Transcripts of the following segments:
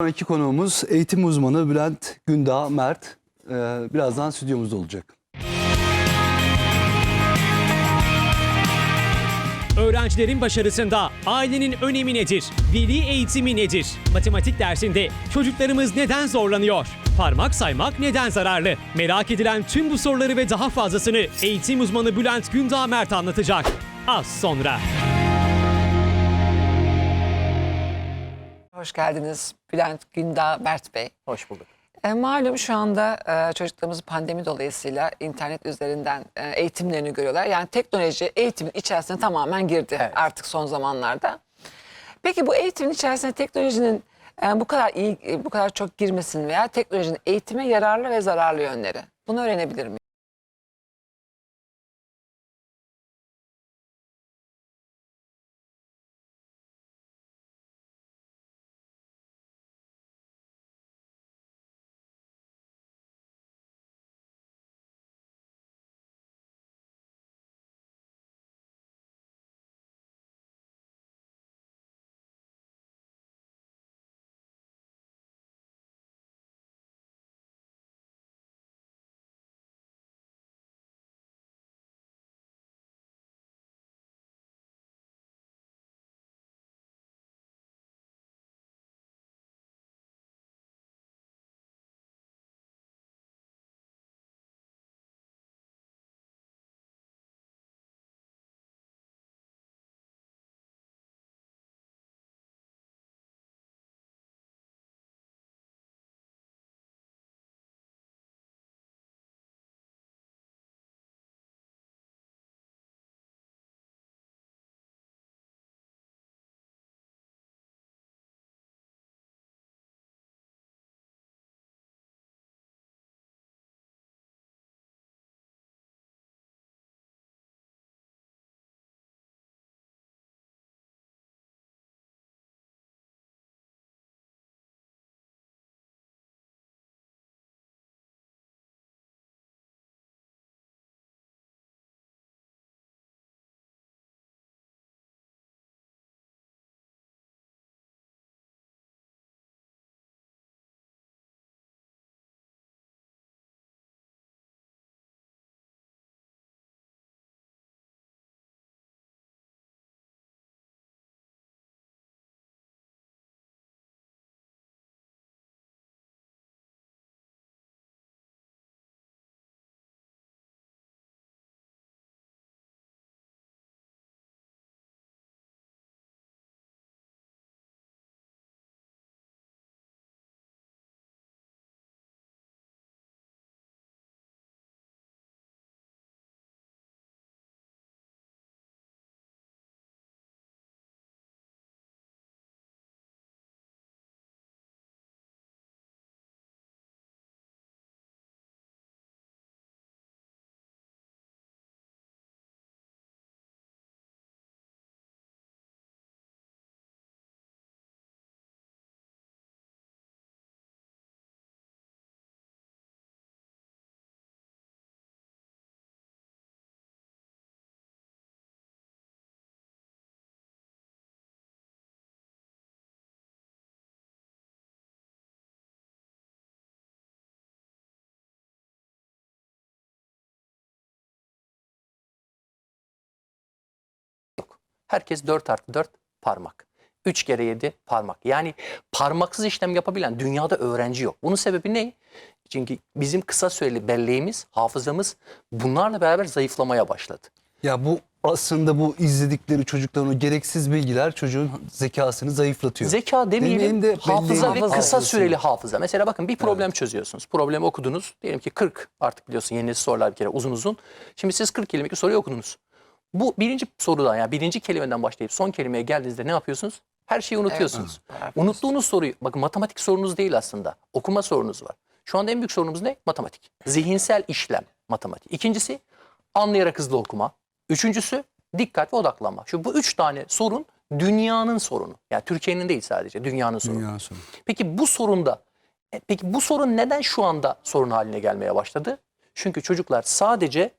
Sonraki konuğumuz eğitim uzmanı Bülent Gündağ Mert. Ee, birazdan stüdyomuzda olacak. Öğrencilerin başarısında ailenin önemi nedir? Veli eğitimi nedir? Matematik dersinde çocuklarımız neden zorlanıyor? Parmak saymak neden zararlı? Merak edilen tüm bu soruları ve daha fazlasını eğitim uzmanı Bülent Gündağ Mert anlatacak. Az sonra. Hoş geldiniz Bülent Gündağ Mert Bey. Hoş bulduk. E, malum şu anda e, çocuklarımız pandemi dolayısıyla internet üzerinden e, eğitimlerini görüyorlar. Yani teknoloji eğitimin içerisine tamamen girdi Evet. artık son zamanlarda. Peki bu eğitimin içerisine teknolojinin e, bu kadar iyi, e, bu kadar çok girmesinin veya teknolojinin eğitime yararlı ve zararlı yönleri. Bunu öğrenebilir miyim? Herkes 4 artı 4 parmak. 3 kere 7 parmak. Yani parmaksız işlem yapabilen dünyada öğrenci yok. Bunun sebebi ne? Çünkü bizim kısa süreli belleğimiz, hafızamız bunlarla beraber zayıflamaya başladı. Ya bu aslında bu izledikleri çocukların o gereksiz bilgiler çocuğun zekasını zayıflatıyor. Zeka demeyelim, Demeyelim de hafıza ve belleğin kısa süreli hafıza. Mesela bakın bir problem çözüyorsunuz. Problemi okudunuz. Diyelim ki 40 artık biliyorsun yeni sorular bir kere uzun uzun. Şimdi siz 40 kelimelik bir soruyu okudunuz. Bu birinci sorudan yani birinci kelimeden başlayıp son kelimeye geldiğinizde ne yapıyorsunuz? Her şeyi unutuyorsunuz. Evet. Unuttuğunuz soruyu, bakın matematik sorunuz değil aslında. Okuma sorunuz var. Şu anda en büyük sorunumuz ne? Matematik. Zihinsel işlem matematik. İkincisi anlayarak hızlı okuma. Üçüncüsü dikkat ve odaklanma. Şu bu üç tane sorun dünyanın sorunu. Yani Türkiye'nin değil sadece dünyanın sorunu. Dünya sonu. Peki bu sorunda e, peki bu sorun neden şu anda sorun haline gelmeye başladı? Çünkü çocuklar sadece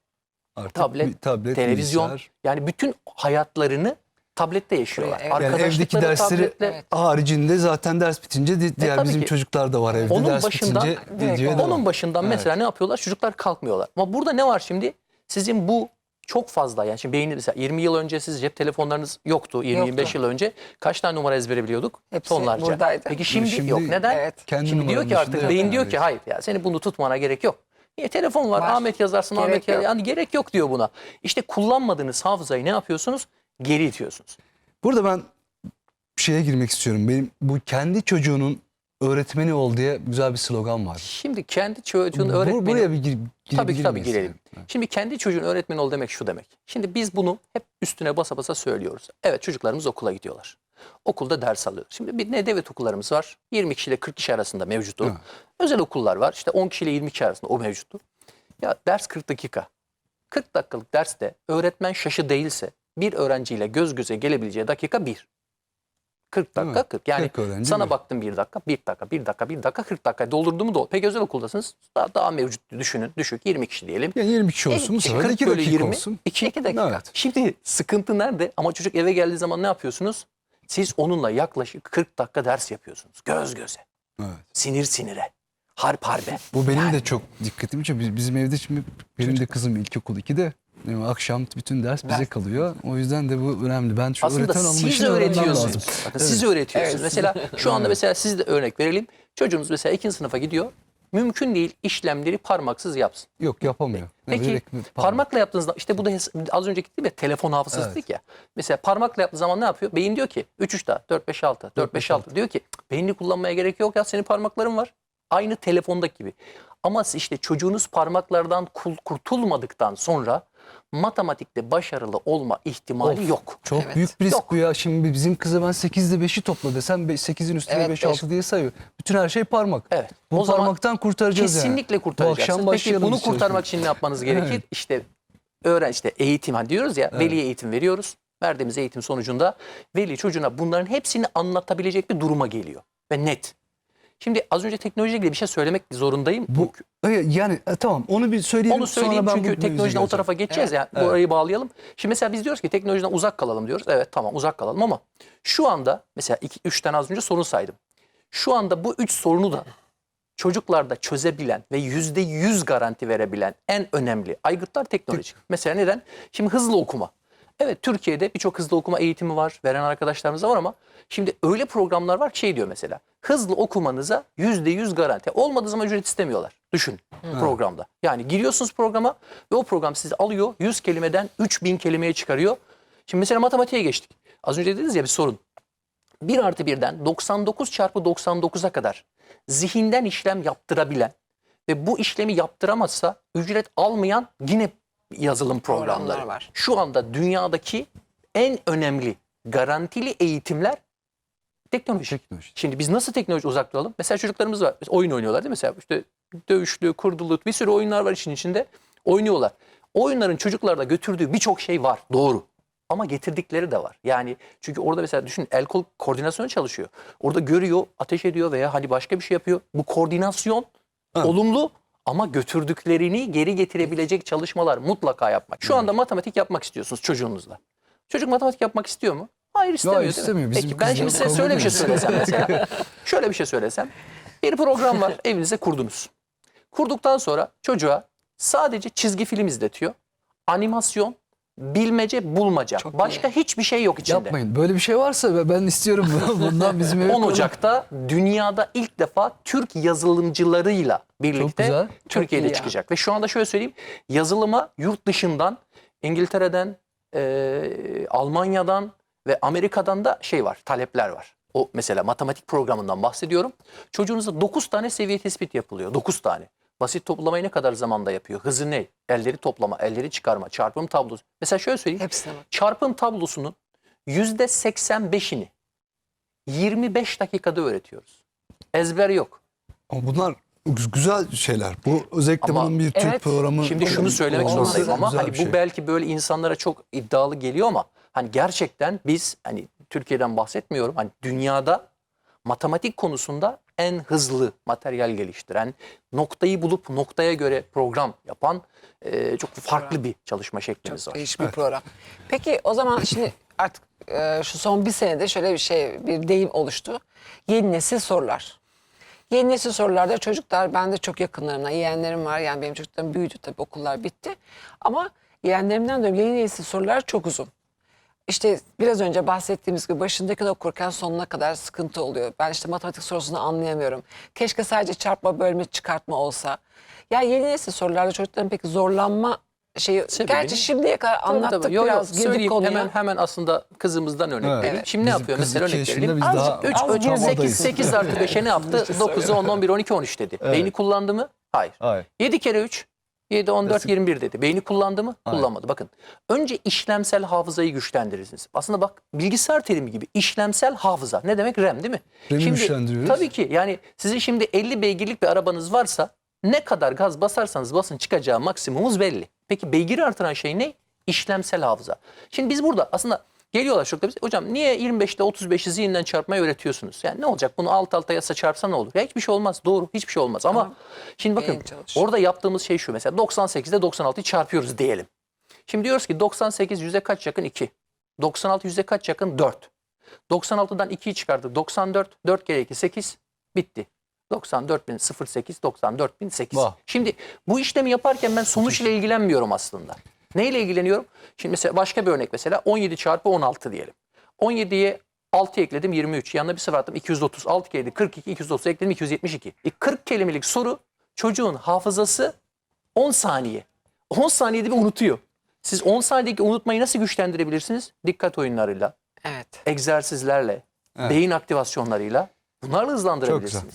Artık tablet, tablet, televizyon bilgisayar. yani bütün hayatlarını tablette yaşıyorlar. Evet. Yani evdeki dersleri tabletle. Haricinde zaten ders bitince di- diğer bizim ki. çocuklar da var evde. Onun ders başından- bitince devam. Onun başından Evet. mesela ne yapıyorlar? Çocuklar kalkmıyorlar. Ama burada ne var şimdi? Sizin bu çok fazla yani şimdi beyniniz mesela 20 yıl önce siz cep telefonlarınız yoktu. 20-25 Yoktu. yıl önce kaç tane numara ezbere biliyorduk? Hepsi Tonlarca. buradaydı. Peki şimdi, Şimdi yok. Neden? Evet. Kendi şimdi diyor ki artık beyin diyor ki hayır ya seni bunu tutmana gerek yok. Niye telefon var? Var. Ahmet yazarsın Gerek Ahmet yaz- yani gerek yok diyor buna. İşte kullanmadığınız hafızayı ne yapıyorsunuz? Geri itiyorsunuz. Burada ben şeye girmek istiyorum. Benim bu kendi çocuğunun öğretmeni ol diye güzel bir slogan var. Şimdi kendi çocuğun öğretmeni Buraya bir gir, Tabii gir, ki tabii girelim. yani. Şimdi kendi çocuğun öğretmeni ol demek şu demek. Şimdi biz bunu hep üstüne basa basa söylüyoruz. Evet çocuklarımız okula gidiyorlar. Okulda ders alıyor. Şimdi bir ne devlet okullarımız var. 20 kişi ile 40 kişi arasında mevcuttu. Evet. Özel okullar var. İşte 10 kişi ile 20 kişi arasında o mevcuttu. Ya ders 40 dakika. 40 dakikalık derste öğretmen şaşı değilse bir öğrenciyle göz göze gelebileceği dakika bir. 40 Değil dakika mi? 40. Yani 40 öğrenci sana bir. baktım bir dakika, bir dakika, bir dakika, bir dakika, 40 dakika doldurdu mu da Peki özel okuldasınız. Daha, daha mevcut düşünün. Düşük 20 kişi diyelim. Yani 20 kişi olsun bu sefer 40 2 bölü dakika 20, olsun. 2 İki dakika. Evet. Şimdi sıkıntı nerede? Ama çocuk eve geldiği zaman ne yapıyorsunuz? Siz onunla yaklaşık 40 dakika ders yapıyorsunuz. Göz göze, Evet. sinir sinire, harp harbe. Bu benim de çok dikkatimi çekiyor. Biz- Bizim evde şimdi benim de kızım ilkokul 2'de. Yani akşam bütün ders bize kalıyor. O yüzden de bu önemli. Ben şu Aslında öğreten siz anlayışını öğrenmem lazım. öğretiyorsunuz. Bakın siz öğretiyorsunuz. Evet. Mesela şu anda mesela siz de örnek verelim. Çocuğunuz mesela ikinci sınıfa gidiyor. Mümkün değil işlemleri parmaksız yapsın. Yok yapamıyor. Peki direkt parmakla yaptığınızda işte bu da az önce ya telefon hafızası Evet. dedik ya. Mesela parmakla yaptığı zaman ne yapıyor? Beyin diyor ki 3 3 daha 4 5 6 4 5 6 diyor ki "Cık, beynini kullanmaya gerek yok ya senin parmakların var. Aynı telefondaki gibi. Ama işte çocuğunuz parmaklardan kurtulmadıktan sonra matematikte başarılı olma ihtimali Of, yok. Çok Evet. büyük bir risk Yok. bu ya. Şimdi bizim kıza ben 8'de 5'i topla desem 8'in üstüne Evet, 5 beş. 6 diye sayıyor. Bütün her şey parmak. Evet. Bu O parmaktan kurtaracağız yani. Kesinlikle Bu kurtaracaksınız. akşam Peki başlayalım bunu kurtarmak için ne yapmanız gerekir? İşte öğren işte eğitim hani diyoruz ya veli eğitim veriyoruz. Verdiğimiz eğitim sonucunda veli çocuğuna bunların hepsini anlatabilecek bir duruma geliyor ve net. Şimdi az önce teknolojiyle ilgili bir şey söylemek zorundayım. Bu e, yani e, tamam onu bir söyleyelim. Onu söyleyeyim sonra ben çünkü bu teknolojiden o tarafa geçeceğiz Evet. ya. Orayı bağlayalım. Şimdi mesela biz diyoruz ki teknolojiden uzak kalalım diyoruz. Evet tamam uzak kalalım ama şu anda mesela iki, üç tane az önce sorun saydım. Şu anda bu üç sorunu da çocuklarda çözebilen ve yüzde yüz garanti verebilen en önemli aygıtlar teknoloji. Mesela neden? Şimdi hızlı okuma. Evet Türkiye'de birçok hızlı okuma eğitimi var. Veren arkadaşlarımız da var ama şimdi öyle programlar var şey diyor mesela. Hızlı okumanıza yüzde yüz garanti. Olmadığı zaman ücret istemiyorlar. Düşün programda. Yani giriyorsunuz programa ve o program sizi alıyor 100 kelimeden 3000 kelimeye çıkarıyor. Şimdi mesela matematiğe geçtik. Az önce dediniz ya bir sorun. 1 artı 1'den 99 çarpı 99'a kadar zihinden işlem yaptırabilen ve bu işlemi yaptıramazsa ücret almayan yine yazılım programları. Programlar var. Şu anda dünyadaki en önemli garantili eğitimler teknoloji. Teknoloji. Şimdi biz nasıl teknoloji uzak duralım? Mesela çocuklarımız var. Mesela oyun oynuyorlar değil mi? Mesela işte dövüşlü, kurdulu bir sürü oyunlar var işin içinde. Oynuyorlar. O oyunların çocuklarda götürdüğü birçok şey var. Doğru. Ama getirdikleri de var. Yani çünkü orada mesela düşün el kol koordinasyonu çalışıyor. Orada görüyor, ateş ediyor veya hani başka bir şey yapıyor. Bu koordinasyon Evet. olumlu ama götürdüklerini geri getirebilecek çalışmalar mutlaka yapmak. Şu anda matematik yapmak istiyorsunuz çocuğunuzla. Çocuk matematik yapmak istiyor mu? Hayır istemiyor. mi? istemiyor. Bizim Peki ben şimdi size şöyle bir şey söylesem mesela. şöyle bir şey söylesem. Bir program var evinize kurdunuz. Kurduktan sonra çocuğa sadece çizgi film izletiyor. Animasyon, bilmece, bulmaca. Çok Başka hiçbir şey yok içinde. Yapmayın. Böyle bir şey varsa ben- istiyorum bundan bizim eve 10 koyalım. Ocak'ta dünyada ilk defa Türk yazılımcılarıyla birlikte. Türkiye'de iyi ya. çıkacak. Ve şu anda şöyle söyleyeyim yazılıma yurt dışından İngiltere'den, e, Almanya'dan ve Amerika'dan da şey var talepler var. O mesela matematik programından bahsediyorum. Çocuğunuzda 9 tane seviye tespit yapılıyor. 9 tane. Basit toplamayı ne kadar zamanda yapıyor? Hızı ne? Elleri toplama, elleri çıkarma, çarpım tablosu. Mesela şöyle söyleyeyim Hepsine bak. çarpım tablosunun yüzde 85'ini 25 dakikada öğretiyoruz. Ezber yok. Ama bunlar gü- güzel şeyler. Bu özellikle Ama- bunun bir Türk Evet. programı Şimdi şunu söylemek zorundayım ama hani bu şey. belki böyle insanlara çok iddialı geliyor ama hani gerçekten biz hani Türkiye'den bahsetmiyorum. Hani dünyada matematik konusunda en hızlı materyal geliştiren, noktayı bulup noktaya göre program yapan e, çok farklı bir çalışma şeklimiz Çok var. değişik bir program. Peki o zaman şimdi artık e, şu son bir senede şöyle bir şey bir deyim oluştu. Yeni nesil sorular. Yeni nesil sorularda çocuklar ben de çok yakınlarımda yeğenlerim var. Yani benim çocuklarım büyüdü tabii okullar bitti. Ama yeğenlerimden diyorum yeni nesil sorular çok uzun. İşte biraz önce bahsettiğimiz gibi başındakini okurken sonuna kadar sıkıntı oluyor. Ben işte matematik sorusunu anlayamıyorum. Keşke sadece çarpma, bölme, çıkartma olsa. Ya yeni nesil sorularda çocukların peki zorlanma şeyi. Sebebi Gerçi şimdiye kadar Tabii, anlattık tabii. Yo, yo, biraz girdik söyleyeyim. konuya. Hemen hemen aslında kızımızdan örnek Evet. vereyim. Şimdi ne Bizim yapıyor? kız Mesela iki örnek yaşında, verelim. biz Azıcık daha 3, az 3, girdik. 8, 8 artı 5'e ne yaptı? 9'u 10, 11, 12, 13 dedi. Beyni kullandı mı? Hayır. Hayır. 7 kere 3, 7, 14, Nasıl? 21 dedi. Beyni kullandı mı? Hayır. Kullanmadı. Bakın önce işlemsel hafızayı güçlendirirsiniz. Aslında bak bilgisayar terimi gibi işlemsel hafıza. Ne demek? RAM değil mi? RAM'i güçlendiriyoruz. Tabii ki yani sizin şimdi 50 beygirlik bir arabanız varsa ne kadar gaz basarsanız basın çıkacağı maksimumumuz belli. Peki beygiri artıran şey ne? İşlemsel hafıza. Şimdi biz burada aslında geliyorlar çocuklar bize hocam niye 25'te 35'i zihinden çarpmayı öğretiyorsunuz? Yani ne olacak bunu alt alta yasa çarpsa ne olur? Ya hiçbir şey olmaz doğru hiçbir şey olmaz ama Tamam. şimdi bakın orada yaptığımız şey şu mesela 98'de 96'yı çarpıyoruz diyelim. Şimdi diyoruz ki 98 yüzde kaç yakın 2. 96 yüzde kaç yakın 4. 96'dan 2'yi çıkardık 94. 4 kere 2 8 bitti. 94.008 94.008. Vah. Şimdi bu işlemi yaparken ben sonuç ile ilgilenmiyorum aslında. Neyle ilgileniyorum? Şimdi mesela başka bir örnek mesela 17 çarpı 16 diyelim. 17'ye 6 ekledim 23. Yanına bir sıfır attım 230. 6 kere 42 230 ekledim 272. E 40 kelimelik soru çocuğun hafızası 10 saniye. 10 saniyede bir unutuyor. Siz 10 saniyedeki unutmayı nasıl güçlendirebilirsiniz? Dikkat oyunlarıyla, Evet. egzersizlerle, Evet. beyin aktivasyonlarıyla bunlarla hızlandırabilirsiniz.